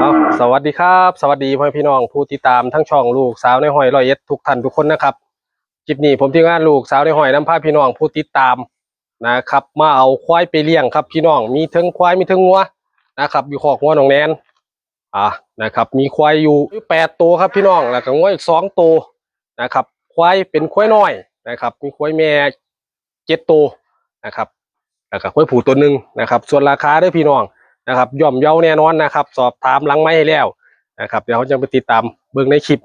เอาสวัสดีครับ สวัสดีพ่อพี่น้องผู้ติดตามทั้งช่องลูกสาวในหอยรอยเอ็ดทุกท่านทุกคนนะครับคลิปนี้ผมที่งานลูกสาวในหอยน้ำพาพี่น้องผู้ติดตามนะครับ มาเอาควายไปเลี้ยงครับ พี่น้องมีทั้งควายมีทั้งงัวนะครับอยู่ขอกงัวหนองแนนอ่านะครับ มีควายอยู่แปดตัวครับพี่น้องแล้วก็งัวอีกสองตัวนะครับ ควายเป็นควายน้อยนะครับ มีควายแม่เจ็ดตัวนะครับแล้วก็ควายผูตัวหนึ่งนะครับ ส่วนราคาด้วยพี่น้อง นะครับย่อมเยาแน่นอนนะครับ สอบถามหลังไม้ให้แล้วนะครับเดี๋ยวเขาจะไปติดตามเบิ่งในคลิป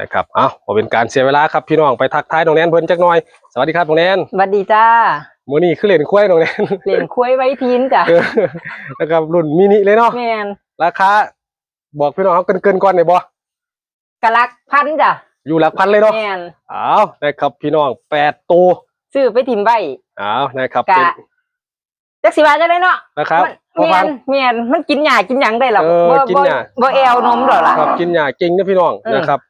นะครับเอาพอเป็นการเสียเวลาครับพี่น้องไปทักทายน้องแนนเพิ่นจักหน่อย สวัสดีครับน้องแนนสวัสดีจ้ามื้อนี้คือเล่นควายน้องแนนเปลี่ยนคุยไว้ทีนจ้ะเออนะครับรุ่นมินิเลยเนาะแมนราคาบอกพี่น้องเขาเกินเกินๆก่อนได้บ่กะลักพันจ้ะอยู่หลักพันเลยเนาะแมนเอานะครับพี่น้องแปดตัวซื้อไปทิมไว้เอานะครับกะเป็น จักสิว่าจะได้เนาะนะครับมันพอแมฟังนแมนมันกินหญ้ากินหยังได้หรอเออบ่กินบ่หญ้าบ่แอวนมหรอล่ะครับกินหญ้าเก่งนะพี่น้องเออนะครับ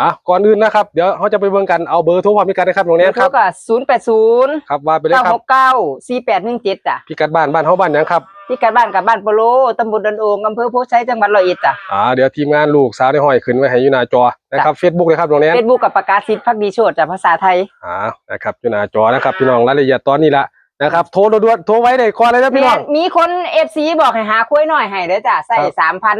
อะก่อนอื่นนะครับเดี๋ยวเขาจะไปเบิ่งกันเอาเบอร์โทรความพิกัดนะครับน้องแนนครับก็ศูนย์แปดศูนย์ครับว่าไปเลยเก้าครัหบกเก้าสี่แปดหนึ่งเจ็ดจ้ะพิกัดบ้านบ้านเฮาบ้านหยังครับที่การบ้านกับบ้านโปโลตำบลดอนโองอำเภอโพชัยจังหวัดร้อยเอ็ดจ้ะอ่าเดี๋ยวทีมงานลูกสาวได้ห้อยขึ้นไว้ให้อยู่หน้าจอนะครับเฟซบุ๊กเลยครับน้องแนนเฟซบุ๊กกับประกาศสิทธิ์พักดีโชดจ้ะภาษาไทยอ่านะครับอยู่หน้าจอนะครับพี่น้องรายละเอียดตอนนี้ละ นะครับโทรด่วนๆโทรไว้ได้ก่อนเลยนะแมพี่น้องนมีคนเอฟซีบอกให้หาคุ้ยหน่อยให้เด้อจ้ะใส่ครับ สามพัน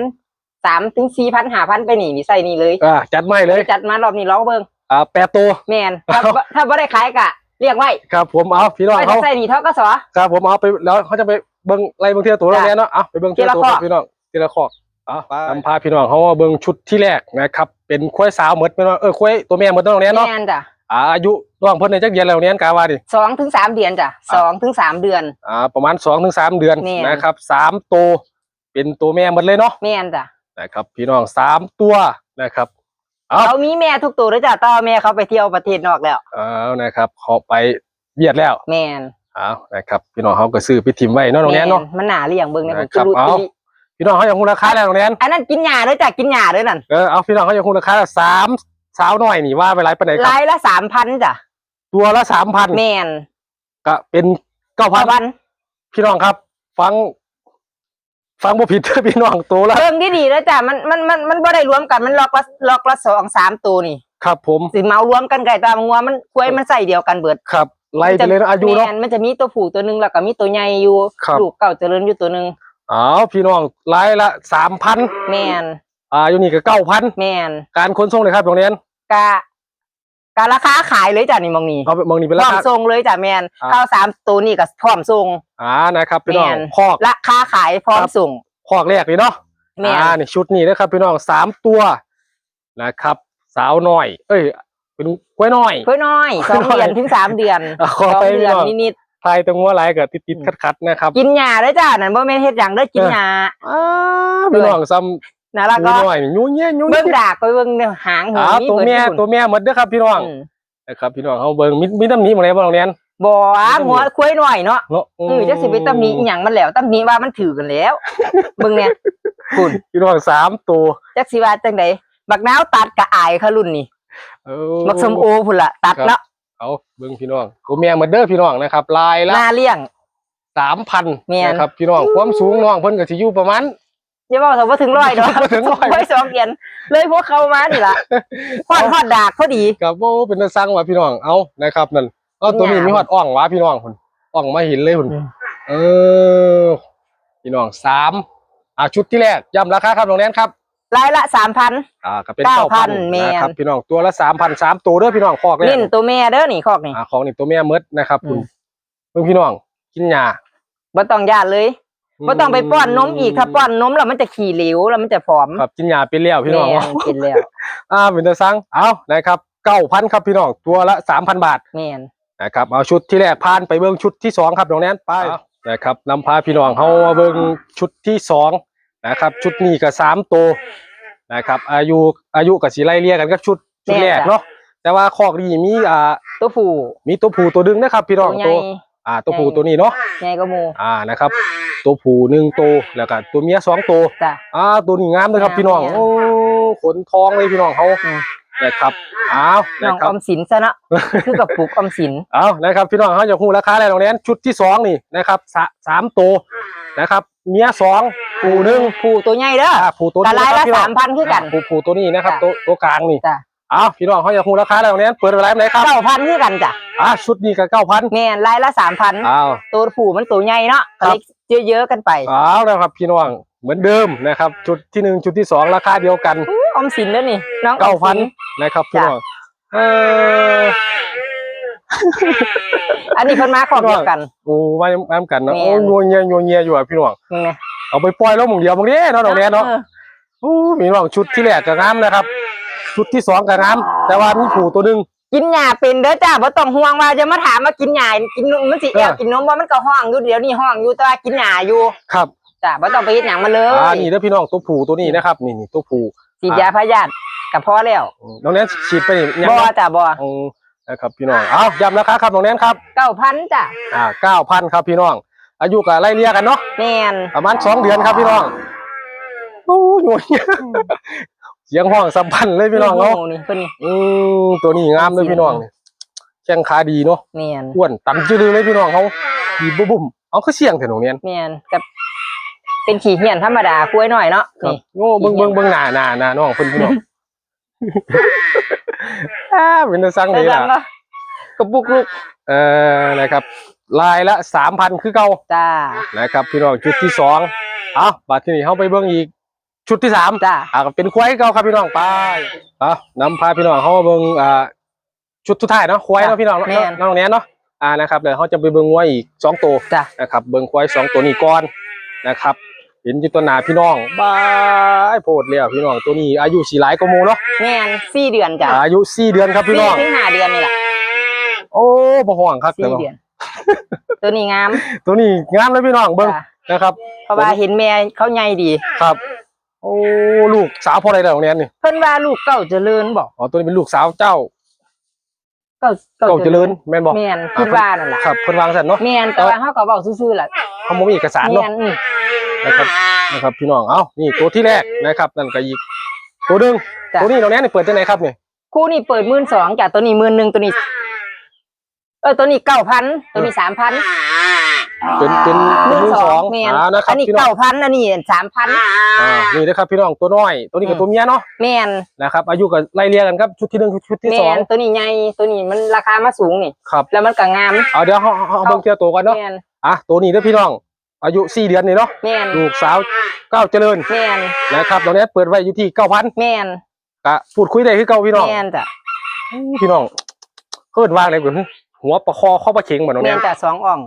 สามถึงสี่พันหาพันไปนี่นี่ใส่นี่เลยอ่าจัดไม่เลยจัดมารอบนี้ร้องเบิ่งอ่าแปดตัว แมนถ้าเอาถ้าบ่ได้ขายกะ เรียกไว้ครับผมเอาพี่น้องไว้เขาถ้าใส่นี่เท่าก็สอ ครับผมเอาไปแล้วเขาจะไปเบิ้งไล่เบิ้งทีละตัวน้องแนนเนาะเอาไปเบิ้งทีละตัวทีละข้อครับพี่น้องทีละข้อเอานำพาพี่น้องเขามาเบิ้งชุดที่แรกนะครับเป็นควายสาวหมดพี่น้องเออควายตัวแม่หมดน้องแนนเนาะ แมนจ้ะ อ่าอายุระหว่างเพิ่นในจักเดือนแล้วน้องแนนกาว่าดิสองถึงสามเดือนจ้ะสองถึงสามเดือน อ่า ประมาณสองถึงสามเดือนแม่นะครับสามตัวเป็นตัวแม่หมดเลยเนาะแมนจ้ะนะครับ พี่น้องสามตัวนะครับ เอาเขามีแม่ทุกตัวเลยจ้ะต่อแม่เขาไปเที่ยวประเทศนอกแล้ว เอานะครับขอไปเวียดแล้วแมนเอานะครับ พี่น้องเขาก็ซื้อไปทิมไว้เนาะน้องแนนเนาะมันหนาเลี้ยงเบิ่งเนี่ยผมนะครับรู้เอาอีหลีพี่น้องเขาอยากคูราคาแล้วน้องแนนอันนั้นกินหญ้าเลยจ้ะกินหญ้าเลยนั่นเออเอาพี่น้องเขาอยากคูราคาแล้วสาม สาวหน่อยนี่ว่าไปไรไปไหนครับรายละสามพันจ้ะตัวละสามพันแมนก็เป็นเก้าพัพันนพี่น้องครับ ฟัง ฟังบ่ผิดเด้อพี่น้องตัวละเบิ่งดีๆแล้วจ้ะมันมันมันมันบ่ได้รวมกันมันล็อกละล็อกละสองสามตัวนี่ครับ ผมสิเมารวมกันไก่ตามงัวมันควายมันใส่เดียวกันเบิดครับไล่ไปเลยเนาะอายุเนาะ แม่มันจะมีตัวผู้ตัวหนึ่งแล้วก็มีตัวใหญ่อยู่ครับ ลูกเก่าเจริญอยู่ตัวหนึ่งเอาพี่น้องไล่ละสามพันแมน อ่าอยู่นี่ก็เก้าพันแมนการขนส่งเลยครับน้องแนนกะกะราคาขายเลยจ้ะนี่มองนี่เอาไปมองนี่เป็นพราร้อมคา ส่งเลยจ้ะแมนอ่าข้าวสามตัวนี่ก็พร้อมส่งอ่านะครับพี่น้องแม่นคอกราคาขายพร้อมครับส่งคอกแรกเลยเนาะแมนอ่านี่ชุดนี้นะครับพี่น้องสามตัวนะครับ สาวน้อย เอ้ย เป็นกล้วยน้อย เพื่อน้อยสองน้อยเดือนถึงสามเดือนอะขสอองไปเดือนพี่น้อง นิดไทยตรงหัวไหลกับติดติดขัดขัดๆนะครับๆกินหญ้าเลยจ้ะนั่นบ่แม่นเฮ็ดหยังเด้อกินหญ้าอ้าพี่น้องซ้ น่าำรักกล้ก็วยน้อยนี่ยุ่งเงี้ยยุ่งเบิ่งเงี้ยดากไปเบิ่งเนี่ยหางหูอ่านี่ตัวเบิ่งแม่ญี่ปุ่นตัวแม่หมดเด้อครับพี่น้องอืมนะครับพี่น้องเขาเบิ่งมีมีตำหนิหมดเลยบ่โรงเรียนบ่ว่าหัวควายน้อยเนาะเนาะเออจักสิไปตำหนิอีหยังมันแล้วตำหนิว่ามันถือกันแล้วเบิ่งเนี่ยคุณพี่น้องสามตัวจักสิว่าจังไดบักนาวตัดกะอายค่ะรุ่นนี้เออบักสมโอพุ่นล่ะตัดครับแล้วเอาเบิ่งพี่น้องตัวแม่หมดเด้อพี่น้องนะครับลายละหน้าเลี้ยงสามพันแม่นนะครับพี่น้องความสูงน้องเพิ่นก็สิอยู่ประมาณ อย่าบอกว่าถึงร้อยเนาะบ่ถึงร้อยไว้สองเดือนเลยพวกเขามานี่ล่ะฮอดฮอดดากพอดีกับโอ้เป็นตาสั่งว่าพี่น้องเอานะครับนั่นเอาตัวนี้หยาบมีฮอดอ่องวะพี่น้องพุ่นอ่องมาเห็นเลยพุ่นอืมเออพี่น้องสามอ่าชุดที่แรกย้ำราคาครับน้องแนนครับรายละสามพันอ่าก็เป็นเก้าเก้าพัพันนแม่นนะครับพี่น้องตัวละสามพันสามตัวเด้อพี่น้องคอกเลยเล่นตัวแม่เด้อนี่คอกนี่อ่าของนี่ตัวแม่มดนะครับคุณอืมเพิ่งพี่น้องกินยาบ่ต้องยาดเลย บ่ต้องไปป้อนนมอีกถ้าป้อนนมแล้วมันจะขี้เหลวแล้วมันจะผอมครับกินยาไปแล้วพี่น้องแม่กินแล้วอ่าเป็นตาสั่งเอานะครับเก้าพันครับพี่น้องตัวละสามพันบาทแม่นนะครับเอาชุดที่แรกผ่านไปเบิ้งชุดที่สองครับน้องแนนไปนะครับนำพาพี่น้องเขามาเบิ้งชุดที่สองนะครับ ชุดนี้ก็สามตัวนะครับ อายุอายุกับสีไล่เรียกันก็ชุดชุดแรกเนาะแต่ว่าคอกนี้มีอ่าตัวผู้มีตัวผู้ตัวดึงนะครับ พี่น้องตัวใหญ่ตัว อ่าตัวผู้ตัวนี้เนาะใหญ่ก็หมู่อ่านะครับ ตัวผู้หนึ่งตัวแล้วก็ตัวเมียสองตัวจ้ะอ่าตัวนี้งามเลยครับงามพี่น้องงามโอ้ขนทองเลยพี่น้องเขาอืมนะครับเอาน้นะองคอรับอมสินซะเนาะคือกับปลูกออมสินเอานะครับพี่น้องเขาจะคู่ราคาอะไรตรงนี้ชุดที่สองนี่นะครับสะสามตัวนะครับเมียสองปูหนึ่งผูตัวใหญ่เด้ออ่าปูตัวแต่นี้รายละนะครับพี่น้สาองมพันคือกันปูปูตัวนี้นะครับจ้ะตัวตัวกลางนี่จ้ะ เอาพี่น้องเขาจะคู่ราคาอะไรตรงนี้เปิดไปไลฟ์ไหนครับเก้าพันคือกันจ้ะอ่าชุดนี้ก็เก้าพันแม่นรายละสามพันอ้าวตัวผูมันตัวใหญ่เนาะครัก็บเลยเยอะๆกันไปเอาแล้วครับพี่น้องเหมือนเดิมนะครับชุดที่หนึ่งชุดที่สองราคาเดียวกันอู้ออมสินเด้อนี่น้องอเก้าอมพันสินนะครับพี่จ้ะน้องเอออันนี้เพิ่นมาขอบเดียวกันโอ้ไว้แอมกันเนาะแม่นโอ้ยัวเงียยัวเงียอยู่อะพี่น้องนี่ไงเอาไปปล่อยแล้วหมึงเดียวบางทีเนาะตรงนี้เนาะออโอ้มีน้องชุดที่แรกก็งามนะครับ ชุดที่สองก็งาม แต่ว่ามีผูตัวหนึ่งกินหญ้าเป็นเด้อจ้าบ่ต้องห่วงว่าจะมาถามว่ากินหญ้ากินนมมันสิเออแอบกินนมบ่มันก็ห้องอยู่เดี๋ยวนี้ห้องอยู่แต่ว่ากินหญ้าอยู่ครับจ้าบ่ต้องไปเฮ็ดหยังมาเลยอ่านี่เด้อพี่น้องตัวผูตัวนี้นะครับ นี่นี่ตัวผูฉีดยาพยาธิก็พอแล้วน้องแนนฉีดไปนี่ยังบ่เนาะจ้าบ่อืมนะครับพี่น้องเอาย้ำราคาครับน้องแนนครับ9,000จ้ะอ่าเก้าพันครับพี่น้อง อายุกับไล่เลี่ยกันเนาะแม่นประมาณสองเดือนครับพี่น้องโอ้ยโวยเสียงห้องสัมพันธ์เลยพี่น้องเนาะโนี่เพิ่นนี่อืมตัวนี้งามเลยพี่น้องนี่แข้งขาดีเนาะแม่นอ้วนตันจืดเลยพี่น้องเขาดีบุ้มบุ้มเอาคือเสียงเถอะน้องเนียนแม่นกับเป็นขี้เหียนธรรมดาคุยหน่อยเนาะครับนี่โง่เบิ้งเบิ้งเบิ้งหน้าหน้าหน้าน้องเพิ่นพี่น้องอ่าเป็นตาสั่งแต่นี่จัล่ะงเนาะกระปุกลูกเอ่อนะครับลายละสามพันคือเก่าจ้านะครับ พี่น้องชุดที่สองเอาบัดทีนี้เขาไปเบิ้งอีก ชุดที่สามจ้าอ่าก็เป็นควายเก่าครับพี่น้องไปเอานำพาพี่น้องเขามาเบิ้งอ่าชุดสุดท้ายเนาะควายเนาะพี่น้องเนาะแม่น น้องเนี้ยเนาะอ่านะครับเดี๋ยวเขาจะไปเบิ้งวัวอีกสองตัวจ้านะครับเบิ้งควายสองตัวนี้ก่อนนะครับเห็นอยู่ตัวหนาพี่น้องบายโพดแล้วพี่น้องตัวนี้อายุสีหลายกว่าหมูเนาะแม่นสี่เดือนจ้าอายุสี่เดือนครับพี่สี่น้องถึงห้าเดือนนี่แหละโอ้บ่ห่วงครับสี่เดือน ตัวนี้งามตัวนี้งามเลยพี่น้องเบิ้งจ้ะนะครับ เพราะว่าเห็นแม่เขาใหญ่ดี ครับ โอ้ลูกสาวพ่ออะไรเดี๋ยวนี้นี่เพิ่นว่าลูกเก่าเจริญบอกอ๋อตัวนี้เป็นลูกสาวเจ้าเก่าเก่าเจริญแม่นบอกแม่นคิดว่านั่นล่ะครับเพิ่นวางสันเนาะแม่นแต่ว่าเฮาก็เว้าซื่อๆล่ะเขาบ่มีเอกสารแม่เนาะนอืมนะครับนะครับพี่น้องเอ้านี่ตัวที่แรกนะครับนั่นก็อีกตัวหนึงจ้ะตัวนี้เราเนี้ยนี่เปิดที่ไหนครับนี่คู่นี้เปิด12,000จ้ะตัวนี้11,000ตัวนี้ เออตัวนี้9,000ตัวนี้3,000 เป็นเป็นเป็นมือสองแม่นอ่านะครับอันนี้พี่น้อง9,000อันนี้3,000อ่านี่นะครับพี่น้องตัวน้อย ตัวนี้กับอืมตัวเมียเนาะแม่นนะครับอายุกับไล่เรียกันครับชุดที่หนึ่งชุดที่แม่สองนตัวนี้ใหญ่ตัวนี้มันราคามาสูงนี่ ครับแล้วมันก็งามเอาเดี๋ยวเขาเขาเอาเบิ่งเทียตัวกันเนาะแม่นอะตัวนี้เด้อพี่น้อง อายุสี่เดือนนี่เนาะแม่นลูกสาวเก้าวเจริญแม่นนะครับตรงนี้เปิดไว้อยู่ที่เก้าพันแม่นก็พูดคุยได้คือเก้าพี่น้อง แม่นจ้ะพี่น้องเคิดว่างเลยเหมือน หัวประคอข้อประเข็งเหมือนตรงแม่นี้นจ้ะสองอ่อง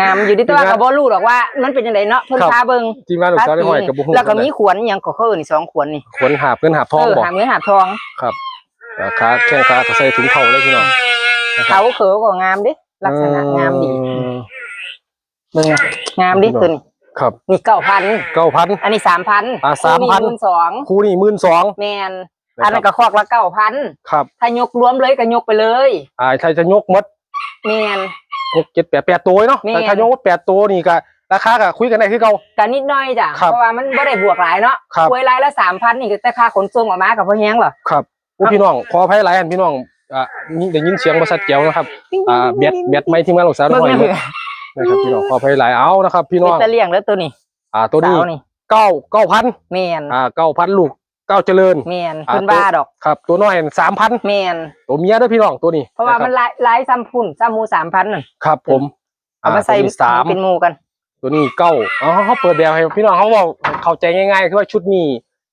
งามอยู่ที่ตัวจริงนะก็บ่รู้หรอกว่ามันเป็นจังไดเนาะเพิ่นครับ พาเบิ่งทีมงานลูกสาวได้ห้อยกับบุ้งแล้วก็มีขวนอหยังก็คือนี่สองขวนนี่ขนหาบเงินหาบทองเออบอกหาเงินหาทองครับอ่าขาแข้งขาก็ใส่ถุงเท้าเลยพี่น้องนะครับเขาเขอก็งามเด้ลักษณะงามดีอืม เบิ่งนะงามดิครับตัวนี้ครับนี่9,000เก้าพัน อันนี้3,000อ่า3,000 12,000คู่นี่หมื่นสองแม่น อันนั้นก็คอกละ9,000ครับถ้ายกรวมเลยก็ยกไปเลยอ่าใครจะยกหมดแม่นหกเจ็ดแปดแปดตัวเนาะแม่นแต่ถ้ายกหมดแปดตัวนี่ก็ราคาก็คุยกันได้คือเก่าก็นิดหน่อยจ้ะครับเพราะว่ามันบ่ได้บวกหลายเนาะครับควยรายละ3,000นี่ก็แต่ค่าขนส่งออกมาก็บ่แฮงหรอครับผู้พี่น้องขออภัยหลายอันพี่น้องอ่านี่ได้ยินเสียงบริษัทเจียวนะครับอ่าแบตแบตไม่ที่มาลูกสาวเบิ่งหน่อยแม่หมดนะครับพี่น้องขออภัยหลายเอานะครับ พี่น้องตะเลี่ยงแล้วตัวนี้ อ่าตัวนี้สาวนี่เก้าเก้าพันแม่นอ่าเก้าพันลูกเก้าเจริญแม่นอ่าเพิ่นว่าดอกครับ ตัวน้อยสามพันแม่นตัวเมียด้วยพี่น้องตัวนี้เพราะว่ามันนหลายหลายซ้ำพุ่นซ้ำหมู3,000นั่นครับผมเอามาใส่ตัวนี้สาม เป็นหมู่กันตัวนี้เก้าอ๋อเขาเปิดแบบให้พี่น้องเขาบอกเข้าใจง่ายๆคือว่าชุดนี้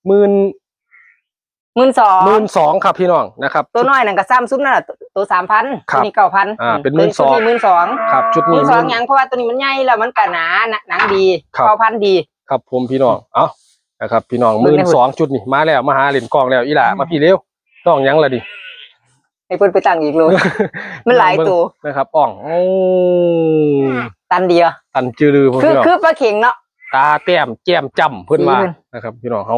หมื่น12,000หมื่นสองครับพี่น้องนะครับ ตัวน้อยนั่นก็ซ้ำซุ้มนั่นน่ะตัว3,000ครัตัวบนี้9,000อ่าเป็นตัว12,000นี้12,000ครับชุดมืนี้อหสองมื่นหยังเพราะว่าตัวนี้มันใหญ่แล้วมันก็หนาหนัหนังดีครับ พอพันธุ์ดี ครับผมพี่น้อง เอ้า นะครับ พี่น้องหเบิ่มื่งนในหุ่สนองจุดนี่มาแล้วมาหาเหรียญกล้องแล้วอีหล่าอืมมาพี่เร็วต้องหยังละดิให้เพิ่นไปตั้งอีกเลยมันหลายตัวนะครับอ่องโอ้ตันเดียวตันจือลือพวกคือพี่น้องคือปลาเข็งเนาะตาแต้มแก้มจำเพิ่นมาสีเพิ่นนะครับ พี่น้องเขา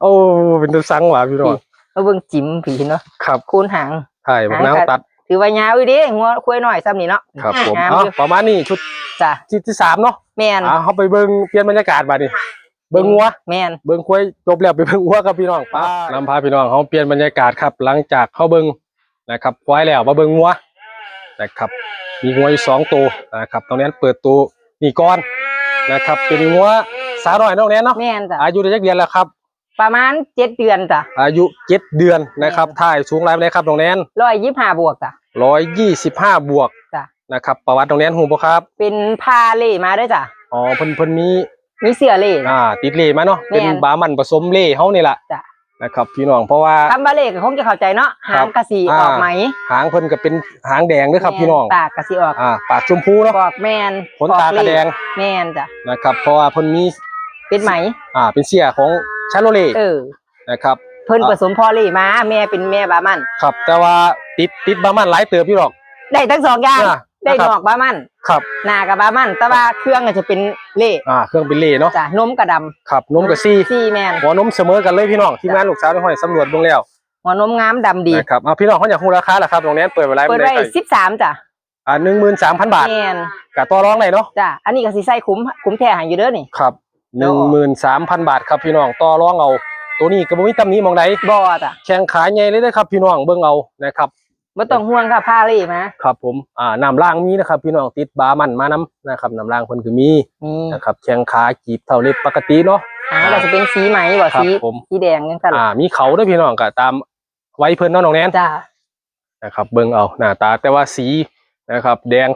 โอ้เป็นตัวสังหว่ะพี่น้องมาเบิ่งจิ้มผีเนาะครับคูณหางถ่ายบักหางน้ำกัดตัด ถือว่ายาวอยู่เดิหัวคุยหน่อยซ้ำนี่เนาะ ครับผมงามเอ้าอยู่ประมาณนี้ชุดจ้ะที่ที่สามเนาะแม่นอ่าเขาไปเบิ่งเปลี่ยนบรรยากาศบัดนี้เบิ่งงัว แม่นเบิ่งควายจบแล้วไปเบิ่งวัวครับพี่น้องป้านำพาพี่น้องเขาเปลี่ยนบรรยากาศครับ หลังจากเขาเบิ่งนะครับควายแล้วมาเบิ่งงัวนะครับมีงัวอยู่สองตัวนะครับตรงนี้เปิดตัวนี่ก่อนนะครับเป็นงัวสาวน้อยน้องแนนเนาะแม่นจ้ะอายุได้จักเดือนแล้วครับ ประมาณเจ็ดเดือนจ้ะอายุเจ็ดเดือนนะครับถ่ายสูงไรไปเลยครับน้องแนนร้อยยี่ห้าบวกจ้ะร้อยยี่สิบห้าบวกจ้ะนะครับประวัติน้องแนนหูบ่ครับ เป็นพาเล่มาด้วยจ้ะอ๋อเพิ่นเพิ่นมีมีเสือเล่อ่า ติดเล่มาเนาะแม่นเป็นบามันผสมเล่เฮานี่แหละจ้ะนะครับพี่น้องเพราะว่าคำว่าเล่ก็คงจะเข้าใจเนาะครัหาบงกะสีอ่าออกไหม หางเพิ่นก็เป็นหางแดงด้วยครับพี่น้องแม่ปากกะสีออกอ่าปากชมพูเนาะออกแม่นขนตากระแดงแม่นจ้ะนะครับเพราะว่าเพิ่นมี เป็นไหม อ่า เป็นเสียของชาโลเล่เออ นะครับ เพิ่นอะผสมพอเล่มาแม่เป็นแม่บามัน ครับ แต่ว่าติดติดบามันหลายเติบพี่หรอก ได้ทั้งสองอย่าง อ่าได้นะครับนอกบามัน ครับ หน้ากับบามัน แต่ว่าเครื่องก็จะเป็นเล่อ่า เครื่องเป็นเล่เนาะ จ้ะนมกระดครับนมกับซี่ำซี่แม่นหัวนมเสมอกันเลยพี่น้อง ทีมงานลูกสาวในห้อยสำรวจเบิ่งแล้วหัวนมงามดำดี นะครับเอาพี่น้องเขาอยากรู้ราคาล่ะครับตรงนี้เปิดไว้ไลฟ์เปิดได้ไว้สิบสามจ้ะอ่า13,000บาทแม่นกับต่อรองได้เนาะ จ้ะอันนี้ก็สิใส่คุ้มคุ้มแท้ใหาอยู่เด้อนี่ ครับ เดี๋ยว13,000บาทครับพี่น้องต่อรองเอาตัวนี้ก็บ่มีตำหนิหมองใดบ่จ้ะแข้งขาใหญ่เลยเด้อครับ พี่น้องเบิ่งเอานะครับบ่ต้องห่วงค่ะพาเล่มาครับผมอ่าน้ำล่างมีนะครับ พี่น้องติดบามันมานํนะครับน้ำล่างเพิ่นก็มีนี่นะครับแข้งขากีบเท่าเล็บปกติเนาะหางก็จะเป็นสีไหมบ่ครับสีผมสีแดงจังซั่นอ่ามีเขาด้วยพี่น้องก็ตามไว้เพิ่นเนาะน้องแนนจ้ะนะครับ เบิ่งเอาหน้าตาแต่ว่าสีนะครับ แดง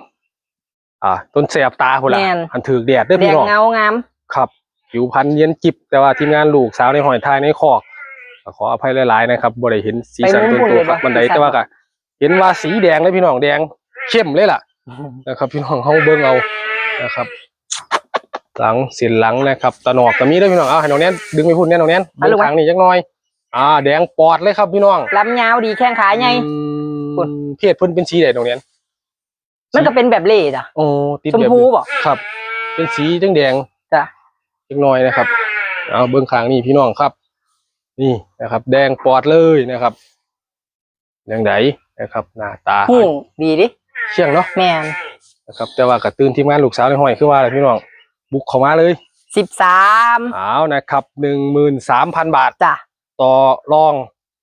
อ่าต้นแสบตาพุ่นล่ะแม่นอันถือแดดเด้อแดพี่งน้องเงางามครับ ผิวพรรณเย็นจิบแต่ว่าทีมงานลูกสาวในหอยทายในคอกก็ขออภัยหลายๆนะครับบ่ได้เห็นสีสันตัวตัวครับมันใดแต่ว่าก็เห็นว่าสีแดงเลยพี่น้องแดงเข้มเลยล่ะนะครับ พี่น้องเฮาเบิ่งเอานะครับ หลังเส้นหลังนะครับตะหนอกก็มีเด้วยพี่น้องเอาให้น้องแนนดึงไปพุ่นแน่น้องแนนเบิ่งทางนี้จักหน่อย อ่า แดงปอดเลยครับพี่น้องลำยาวดีแข้งขาใหญ่อืมพุ่นเพศเพิ่นเป็นสีใดน้องแนนมันก็เป็นแบบเล่จ้ะโอ้ติดชมแบบพูนี้บ่ครับ เป็นสีแดงแดง จ้ะๆเล็กน้อยนะครับ เอาเบื้องข้างนี่พี่น้องครับ นี่นะครับ แดงปอดเลยนะครับอย่างไดนะครับ หน้าตาหูดีดิเชี่ยงเนาะแม่นนะครับ แต่ว่ากระตื่นทีมงานลูกสาวในห้อยคือว่าอะไรพี่น้อง บุกเข้ามาเลย13เอานะครับหนึ่งหมื่นสามพันบาทจ้ะต่อรอง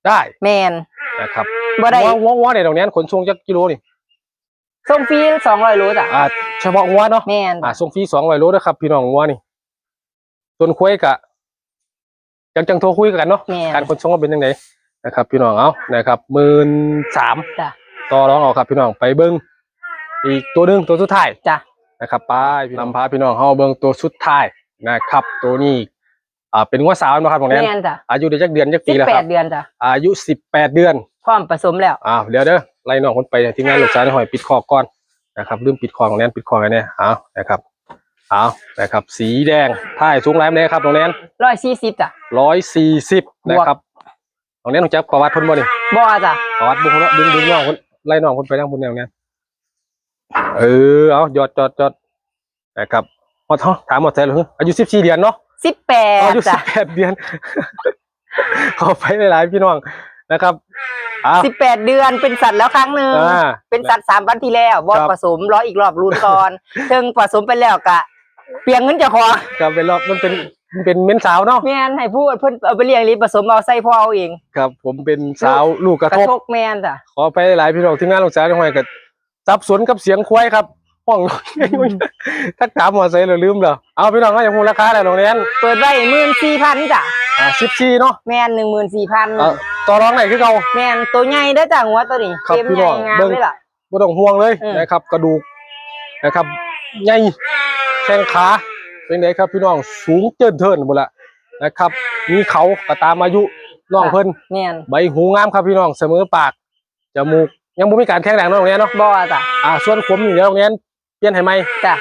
ได้ แม่นนะครับบ่ได้วัววัววัวในตรงนี้ขนส่งจักกิโลนี่ส่งฟรี200โลจ้ะอ่าเฉพาะวัวเนาะแม่นอ่าส่งฟรีสองร้อยโลนะครับพี่น้องวัวนี่ ส่วนคุยกะจังจังโทรคุยกันเนาะแม่น การขนส่งว่าเป็นยังไงนะครับ พี่น้องเอานะครับหมื่นสามจ้ะต่อรองเอาครับพี่น้องไปเบิ้งอีกตัวหนึ่งตัวสุดท้าย จ้ะ นะครับไปพี่น้องพาพี่น้องเฮาเบิ้งตัวสุดท้ายนะครับ ตัวนี้อ่าเป็นงัวสาวนะครับของแนนแม่นจ้ะอายุได้จักเดือนจักปีแล้วครับ18เดือนจ้ะอายุสิบแปดเดือนพร้อมผสมแล้วอ่าเดี๋ยวเด้อไล่น้องคนไปทีมงานลูกสาวในหอยปิดคอก่อนนะครับลืมปิดคอของแนนปิดคอกันเนี่ยเอานะครับ เอานะครับ สีแดงท่ายสูงไรมันเลยครับตรงแนน140จ้ะร้อยสี่สิบบวกนะครับตรงแนนต้องจับประวัติเพิ่นบ่นี่บ่จ้ะประวัติบุคคลดึงดึงน้องคนไล่น้องคนไปทางบนแนวเนี้ยเออเอาจอดจอดจอดนะครับพอท้องถามหมดใจเลยอายุสิบสี่เดือนเนาะอายุ18สิจ้ะบแปดเดือนขอไปหลายๆพี่น้องนะครับอ่า18เดือนเป็นสัตว์แล้วครั้งหนึ่งอ่าเป็นสัตว์สามวันที่แล้วบอครับผสมรออีกรอบรุ่นก่อนถึงผสมไปแล้วกะ เปลียงเงินเจ้าของก็เป็นรอบมันเป็นมันเป็นเม้นสาวเนาะแม่นให้พูดเพิ่นเอาไปเลี้ยงรีบผสมเอาใส่พ่อเอาเองครับ ผมเป็นสาวลูกกระกระทบ ทกแม่นจ้ะขอไปหลายพี่น้องที่งานลูกสาวจังหวัดกับสับสนกับเสียงควายครับห้อง ถ้าถามหัวใส่เราลืมเหรอเอาพี่น้องก็ยังพูดราคาอะไรโรงเรียนเปิดไว้หมื่นสี่พันจ้ะอ่าสิบสี่เนาะแม่นหนึ่งหมื่นสี่พันอ่าต่อรองไหนคือเรา แม่นตัวใหญ่ได้อจ้ะหัวตัวนี้ครับเต็มพี่ใหน้ญ่องงามเบิ่ง เลยล่ะ ไม่ต้องห่วงเลยอืมนะครับ กระดูกนะครับใหญ่แข้งขาเป็นไงครับพี่น้องสูงเจินเทินหมดละนะครับ มีเขาก็ตามอายุน้องเพิ่นแม่นใบหูงามครับพี่น้องเสมอปากจมูกยังบ่มีการแข็งแรงเนาะโรงเรียนเนาะบ่จ้ะอ่าส่วนขมนี่เดี๋ยวโรงเรียนเปลี่ยนให้ไหมจ้ะ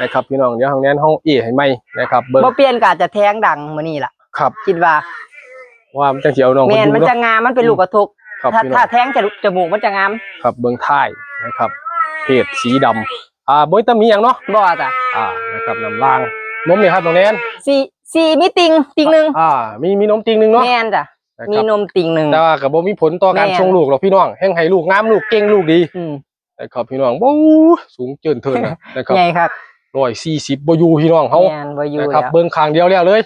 นะครับพี่น้องเดี๋ยวโรงเรียนห้องเอให้ไหมนะครับเบิ่งบ่เปลี่ยนก็อาจจะแทงดังมื้อนี้ล่ะครับ คิดว่า ว่ามันจังสิเอาน้องคแม่นนดูมันเนาะจะงามมันเป็นลูกกระทกครับถ้าพี่น้ถ้าองแทงจะจมูกมันจะงาม ครับเบิ่งท้ายนะครับเพศสีดำ อ่าบ่มีตำหนิหยังเนาะบ่จ้ะอ่านะครับน้ำล่างนมนี่ครับโรงเรียนสี่สี่มีติงติงหนึงอ่ามีมีนมจริงหนึงเนาะแม่นจ้ะนะมีครับนมติงหนึงแต่ว่าก็บ่มีผลต่อการแม่นส่งลูกหรอกพี่น้องแห่งให้ลูกงามลูกเก่งลูกดีอืมนะครับพี่น้องบู๊สูงเจินเทินนะนะครับใหญ่ครับ140บ่อยู่พี่น้องเฮาแม่นบ่อยู่นะครับแล้วเบิ่งข้างเดียวแล้วเลย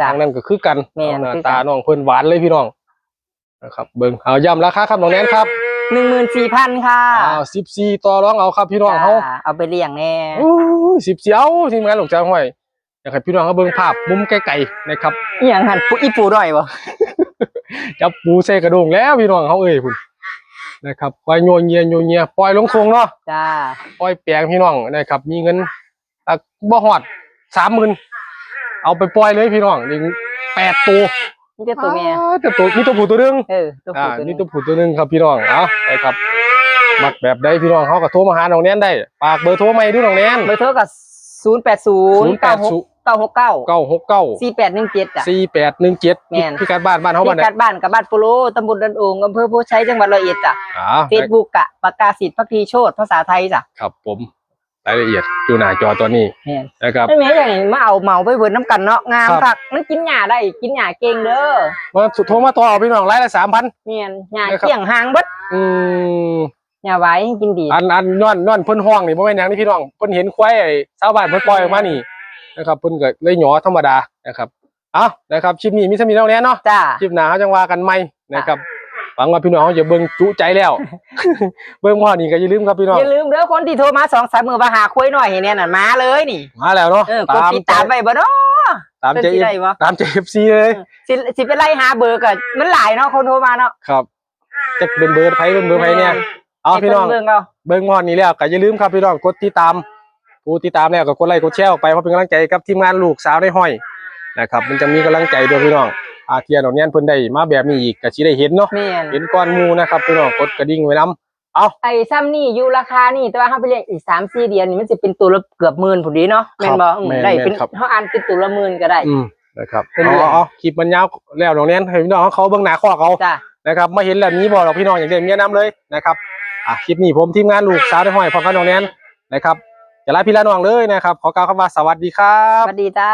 จ้ะทางนั้นก็คือกันแม่นเอาหน้าคือกันตาน้องเพิ่นหวานเลยพี่น้องนะครับเบิ่งเอาย้ำราคาครับน้องแนนครับ หนึ่งหมื่นสี่พันค่ะอ้าว14ต่อรองเอาครับพี่น้องเฮาจ้ะเอาไปเลี้ยงแน่โอ้ย10เสียวทีมงานลูกจ้างห้อยอยากให้พี่น้องเขาเบิ่งภาพมุมไกลๆนะครับ อหย่างหันปูอีปูหน่อยบ่จับปูใส่กระดงแล้วพี่น้องเขาเอ้ยพุ่นนะครับปล่อยโยนเงียโยนเงียปล่อยลงทรงเนาะจ้าปล่อยแปลงพี่น้องนะครับ มีเงินอะบ่ฮอด30,000เอาไปปล่อยเลยพี่น้องนี่แปดตัว นี่จะตัวเมียอ่าแต่ตัวมีตัวผู้ตัวหนึงเออตัวอ่าผู้ตัวนี่นี้ตัวผู้ตัวหนึงครับพี่น้องเอาไปครับมักแบบใดพี่น้องเขาก็โทรมาหาน้องแนนได้ฝากเบอร์โทรใหม่ด้วยน้องแนนเบอร์โทรกับศูนย์แปดศูนย์เก้าหก080เก้าหกเก้า969สี่แปดหนึ่งเจ็ดจ้ะ4817แม่นพี่กัดบ้านบ้านเฮาบ้านที่ไหนกัดบ้านกับบ้านโปโลตำบลดันโองอำเภอโพชัยจังหวัดร้อยเอ็ดจ้ะอ่าเฟซบุ๊กกะประกาศสิทธิ์พักดีโชตภาษาไทยจ้ะครับผม รายละเอียดอยู่หน้าจอตัวนี้แม่นนะครับไม่แม่อย่างนี้มาเอาเมาไปเบิดน้ำกันเนาะงามครับคักมันกินหญ้าได้กินหญ้าเก่งเด้อมาสุดโทรมาต่อเอาพี่น้องรายละ3,000เมียนหญ้านะครับ เกี่ยงหางเบิดอืมหญ้าไว้กินดีอันอันนอนนอนเพิ่นห้องนี่บ่แม่นหยังนี่พี่น้องเพิ่นเห็นควายไอ้ชาวบ้านเพิ่นปล่อยออกมานี่นะครับเพิ่นก็เลยหยอธรรมดานะครับเอานะครับคลิปนี้มีสมีเท่านี้เนาะจ้า คลิปหน้าเขาจังว่ากันใหม่นะครับ หวังว่าพี่น้องเขาจะเบิ่งจุใจแล้ว เบิ่งพ่อนี่ก็อย่าลืมครับพี่น้อง อย่าลืมเด้อคนที่โทรมาสองสามมือมาหาคุยหน่อยเห็นเนี่ยน่ะมาเลยนี่ มาแล้วเนาะเออกดติดตามไปบ่เนาะตามเป็นใจสิได้บ่ตามใจ FC เลยสิสิไปไล่หาเบอร์ก็มันหลายเนาะคนโทรมาเนาะครับจะเป็นเบอร์ไผเป็นเบอร์ไผเนี่ยเอาพี่น้องเบิ่งเอาเบิ่งพ่อนี่แล้วก็อย่าลืมครับพี่น้องกดติดตามผู้ติดตามแล้วก็กดไลค์กดแชร์ออกไปเพราะเป็นกำลังใจกับทีมงานลูกสาวในห้อยนะครับมันจะมีกำลังใจด้วยพี่น้อง อาเทียนเอาเนี่ยเพิ่นได้มาแบบนี้อีกก็สิได้เห็นเนาะแม่น เห็นก้อนหมูนะครับพี่น้องกดกระดิ่งไว้นํเอาไอ้ซ้ำนี่อยู่ราคานี่แต่ว่าเฮาไปเรียกอีก3 4เดือนนี่มันสิเป็นตัวละเกือบหมื่นพุ่นดีเนาะแม่นบ่อืมได้เป็นเฮาอ่านเป็นตัวละหมื่นก็ได้ อืมนะครับเป็นเอาเรื่องเอาคลิปมันยาวแล้วน้องเน้นให้พี่น้องเขาเบิ่งหน้าข้อเขา จ้านะครับมาเห็นแบบนี้บอกเราพี่น้องอย่างเด่นเมียน้ำเลยนะครับอะคลิปนี้ผมทีมงานลูกสาวในห้อยพ่อกับน้องเน้นนะครับจะลาพี่ละน้องเลยนะครับ ขอกล่าวคำว่าสวัสดีครัสบวัสดีจ้า